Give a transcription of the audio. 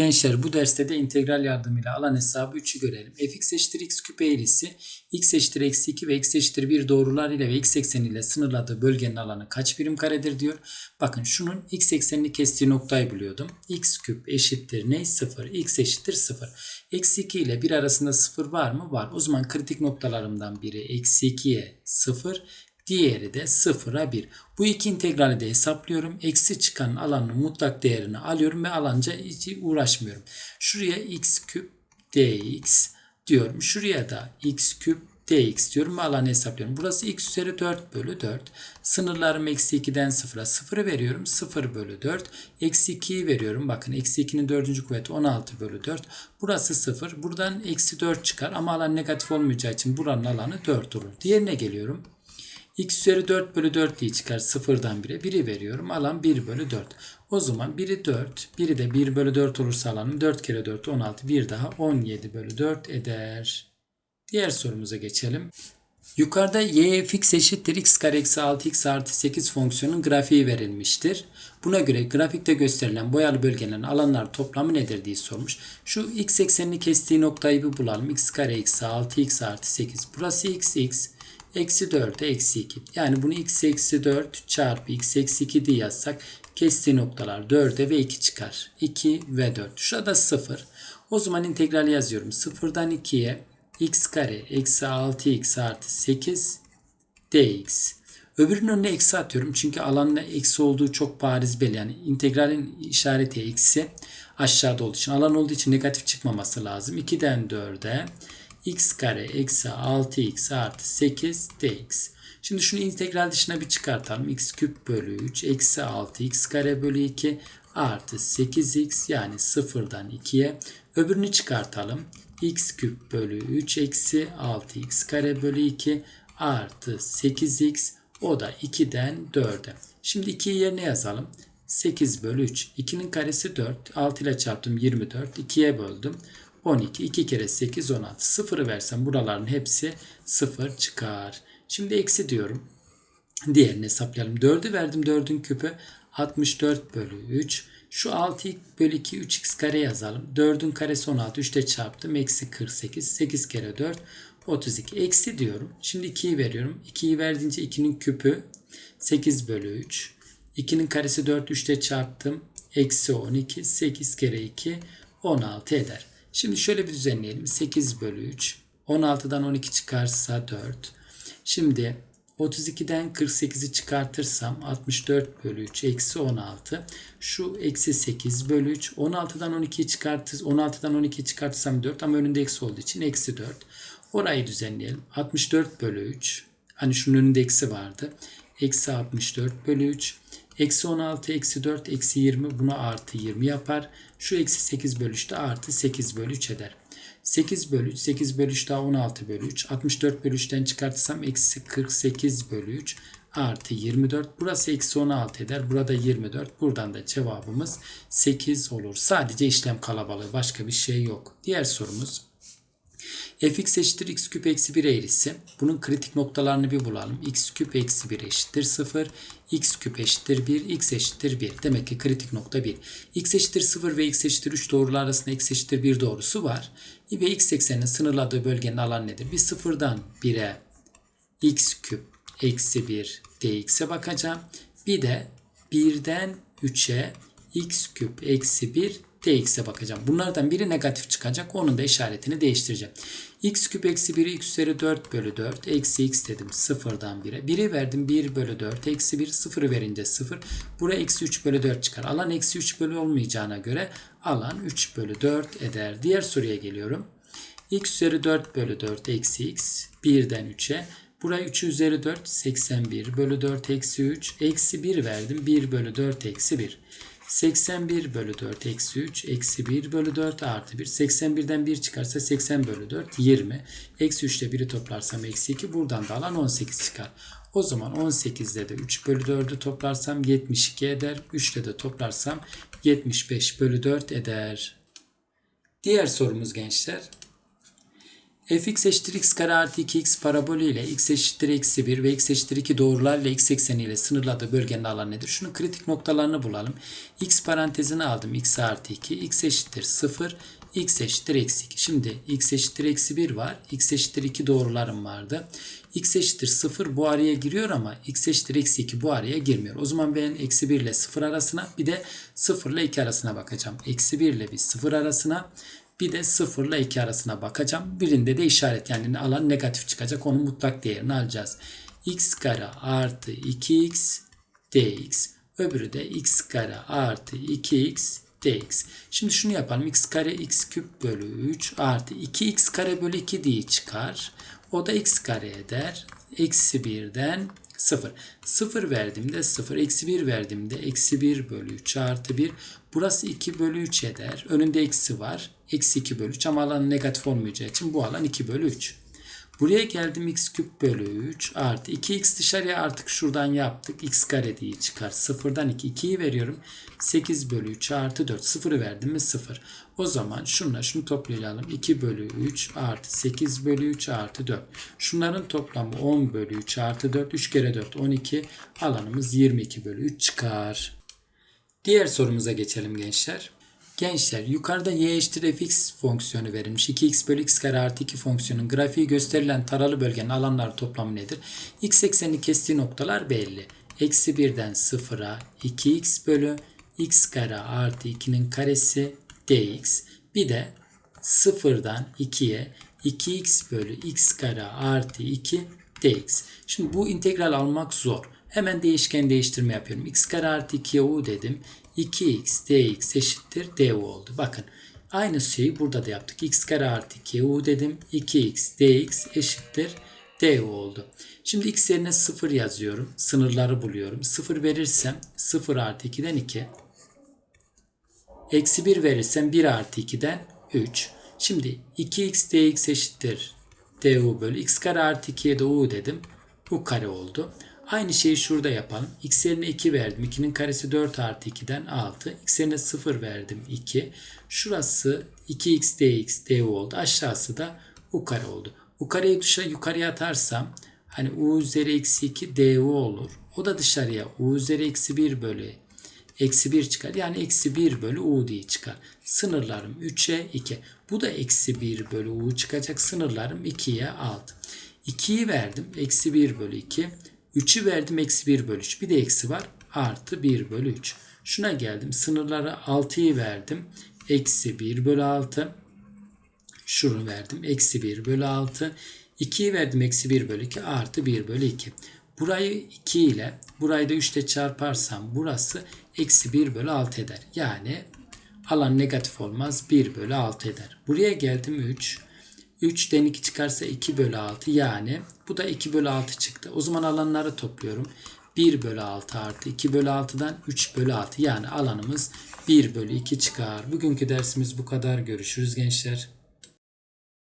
Gençler bu derste de integral yardımıyla alan hesabı 3'ü görelim. fx eşittir x küp eğrisi x eşittir eksi 2 ve x eşittir 1 doğrular ile ve x ekseni ile sınırladığı bölgenin alanı kaç birim karedir diyor. Bakın şunun x eksenini kestiği noktayı buluyordum. x küp eşittir ne? 0. x eşittir 0. Eksi 2 ile 1 arasında 0 var mı? Var. O zaman kritik noktalarımdan biri eksi 2'ye 0. Diğeri de 0'a 1. Bu iki integrali de hesaplıyorum. Eksi çıkan alanın mutlak değerini alıyorum ve alanca hiç uğraşmıyorum. Şuraya x küp dx diyorum. Şuraya da x küp dx diyorum ve alanı hesaplıyorum. Burası x üzeri 4 bölü 4. Sınırlarım eksi 2'den 0'a 0'ı veriyorum. 0 bölü 4. Eksi 2'yi veriyorum. Bakın eksi 2'nin 4. kuvveti 16 bölü 4. Burası 0. Buradan eksi 4 çıkar ama alan negatif olmayacağı için buranın alanı 4 olur. Diğerine geliyorum. X üzeri 4 bölü 4 diye çıkar. Sıfırdan 1'e 1'i veriyorum. Alan 1 bölü 4. O zaman 1'i 4. 1'i de 1 bölü 4 olursa alanım 4 kere 4 16. Bir daha 17 bölü 4 eder. Diğer sorumuza geçelim. Yukarıda y fx eşittir x kare eksi 6x artı 8 fonksiyonun grafiği verilmiştir. Buna göre grafikte gösterilen boyalı bölgelerin alanlar toplamı nedir diye sormuş. Şu x eksenini kestiği noktayı bir bulalım. x kare eksi 6x artı 8. Burası x x. Eksi 4'e eksi 2. Yani bunu x eksi 4 çarpı x eksi 2 diye yazsak kestiği noktalar 4'e ve 2 çıkar. 2 ve 4. Şurada 0. O zaman integrali yazıyorum. 0'dan 2'ye x kare eksi 6x artı 8 dx. Öbürünün önüne eksi atıyorum. Çünkü alanla eksi olduğu çok bariz belli. Yani integralin işareti eksi aşağıda olduğu için. Alan olduğu için negatif çıkmaması lazım. 2'den 4'e x kare eksi 6x artı 8 dx. Şimdi şunu integral dışına bir çıkartalım. x küp bölü 3 eksi 6 x kare bölü 2 artı 8x yani 0'dan 2'ye. Öbürünü çıkartalım. x küp bölü 3 eksi 6x kare bölü 2 artı 8x o da 2'den 4'e. Şimdi 2'yi yerine yazalım. 8 bölü 3. 2'nin karesi 4. 6 ile çarptım 24. 2'ye böldüm. 12. 2 kere 8 16. 0'ı versem buraların hepsi 0 çıkar. Şimdi eksi diyorum. Diğerini hesaplayalım. 4'ü verdim 4'ün küpü 64 bölü 3. Şu 6 bölü 2 3x kare yazalım. 4'ün karesi 16. 3'te çarptım. Eksi 48. 8 kere 4 32. Eksi diyorum. Şimdi 2'yi veriyorum. 2'yi verdiğince 2'nin küpü 8 bölü 3. 2'nin karesi 4. 3'te çarptım. Eksi 12. 8 kere 2 16 eder. Şimdi şöyle bir düzenleyelim. 8 bölü 3. 16'dan 12 çıkarsa 4. Şimdi 32'den 48'i çıkartırsam 64 bölü 3 eksi 16. Şu eksi 8 bölü 3. 16'dan 12'yi çıkartır, 16'dan 12'yi çıkartırsam 4 ama önünde eksi olduğu için eksi 4. Orayı düzenleyelim. 64 bölü 3. Hani şunun önünde eksi vardı. Eksi 64 bölü 3. Eksi 16, eksi 4, eksi 20 buna artı 20 yapar. Şu eksi 8 bölü 3 de artı 8 bölü 3 eder. 8 bölü 3, 8 bölü 3 daha 16 bölü 3. 64 bölü 3'ten çıkartırsam eksi 48 bölü 3 artı 24. Burası eksi 16 eder. Burada 24. Buradan da cevabımız 8 olur. Sadece işlem kalabalığı başka bir şey yok. Diğer sorumuz fx eşittir x küp eksi 1 eğrisi. Bunun kritik noktalarını bir bulalım. x küp eksi 1 eşittir 0. x küp eşittir 1. x eşittir 1. Demek ki kritik nokta 1. x eşittir 0 ve x eşittir 3 doğrular arasında x eşittir 1 doğrusu var. Ve x ekseninin sınırladığı bölgenin alanı nedir? Bir sıfırdan 1'e x küp eksi 1 dx'e bakacağım. Bir de 1'den 3'e x küp eksi 1 dx'e bakacağım. Bunlardan biri negatif çıkacak. Onun da işaretini değiştireceğim. x küp eksi 1 x üzeri 4 bölü 4 eksi x dedim sıfırdan 1'e. 1'i verdim 1 bölü 4 eksi 1 sıfırı verince 0. Buraya eksi 3 bölü 4 çıkar. Alan eksi 3 bölü olmayacağına göre alan 3 bölü 4 eder. Diğer soruya geliyorum. x üzeri 4 bölü 4 eksi x 1'den 3'e. Buraya 3 üzeri 4 81 bölü 4 eksi 3 eksi 1 verdim 1 bölü 4 eksi 1. 81 bölü 4 eksi 3 eksi 1 bölü 4 artı 1. 81'den 1 çıkarsa 80 bölü 4 20. Eksi 3 ile 1'i toplarsam eksi 2. Buradan da alan 18 çıkar. O zaman 18'de de 3 bölü 4'ü toplarsam 72 eder. 3 ile de toplarsam 75 bölü 4 eder. Diğer sorumuz gençler. Fx eşittir x kare artı 2x parabolü ile x eşittir eksi 1 ve x eşittir 2 doğrularla x ekseni ile sınırladığı bölgenin alanı nedir? Şunun kritik noktalarını bulalım. x parantezine aldım x artı 2, x eşittir 0, x eşittir eksi 2. Şimdi x eşittir eksi 1 var, x eşittir 2 doğrularım vardı. x eşittir 0 bu araya giriyor ama x eşittir eksi 2 bu araya girmiyor. O zaman ben eksi 1 ile 0 arasına bir de 0 ile 2 arasına bakacağım. Eksi 1 ile bir 0 arasına bir de 0 ile 2 arasına bakacağım. Birinde de işaret yani alan negatif çıkacak. Onun mutlak değerini alacağız. x kare artı 2x dx. Öbürü de x kare artı 2x dx. Şimdi şunu yapalım. x kare x küp bölü 3 artı 2x kare bölü 2 diye çıkar. O da x kare eder. Eksi 1'den 0. 0 verdiğimde 0. Eksi 1 verdiğimde eksi 1 bölü 3 artı 1. Burası 2 bölü 3 eder. Önünde eksi var. Eksi 2 bölü 3 ama alan negatif olmayacağı için bu alan 2 bölü 3. Buraya geldim x küp bölü 3 artı 2x dışarıya artık şuradan yaptık. x kare diye çıkar. 0'dan 2. 2'yi veriyorum. 8 bölü 3 artı 4. 0'ı verdim mi 0. O zaman şunla şunu toplayalım. 2 bölü 3 artı 8 bölü 3 artı 4. Şunların toplamı 10 bölü 3 artı 4. 3 kere 4 12. Alanımız 22 bölü 3 çıkar. Diğer sorumuza geçelim gençler. Gençler yukarıda y eşittir fx fonksiyonu verilmiş. 2x bölü x kare artı 2 fonksiyonun grafiği gösterilen taralı bölgenin alanları toplamı nedir? x eksenini kestiği noktalar belli. Eksi 1'den 0'a 2x bölü x kare artı 2'nin karesi dx. Bir de 0'dan 2'ye 2x bölü x kare artı 2 dx. Şimdi bu integral almak zor. Hemen değişken değiştirme yapıyorum. x kare artı 2'ye u dedim. 2x dx eşittir du oldu. Bakın aynı şeyi burada da yaptık. x kare artı 2'ye u dedim. 2x dx eşittir du oldu. Şimdi x yerine 0 yazıyorum. Sınırları buluyorum. 0 verirsem 0 artı 2'den 2. Eksi 1 verirsem 1 artı 2'den 3. Şimdi 2x dx eşittir du bölü x kare artı 2'ye de u dedim. u kare oldu. Aynı şeyi şurada yapalım. x yerine 2 verdim. 2'nin karesi 4 artı 2'den 6. x yerine 0 verdim 2. Şurası 2x dx du oldu. Aşağısı da u kare oldu. u kareyi dışarı yukarıya atarsam hani u üzeri eksi 2 du olur. O da dışarıya u üzeri eksi 1 bölü eksi 1 çıkar. Yani eksi 1 bölü u diye çıkar. Sınırlarım 3'e 2. Bu da eksi 1 bölü u çıkacak. Sınırlarım 2'ye 6. 2'yi verdim. Eksi 1 bölü 2. 3'ü verdim. Eksi 1 bölü 3. Bir de eksi var. Artı 1 bölü 3. Şuna geldim. Sınırları 6'yı verdim. Eksi 1 bölü 6. Şunu verdim. Eksi 1 bölü 6. 2'yi verdim. Eksi 1 bölü 2. Artı 1 bölü 2. Burayı 2 ile burayı da 3 ile çarparsam burası eksi 1 bölü 6 eder. Yani alan negatif olmaz 1 bölü 6 eder. Buraya geldim 3. 3'den 2 çıkarsa 2 bölü 6 yani bu da 2 bölü 6 çıktı. O zaman alanları topluyorum. 1 bölü 6 artı 2 bölü 6'dan 3 bölü 6 yani alanımız 1 bölü 2 çıkar. Bugünkü dersimiz bu kadar. Görüşürüz gençler.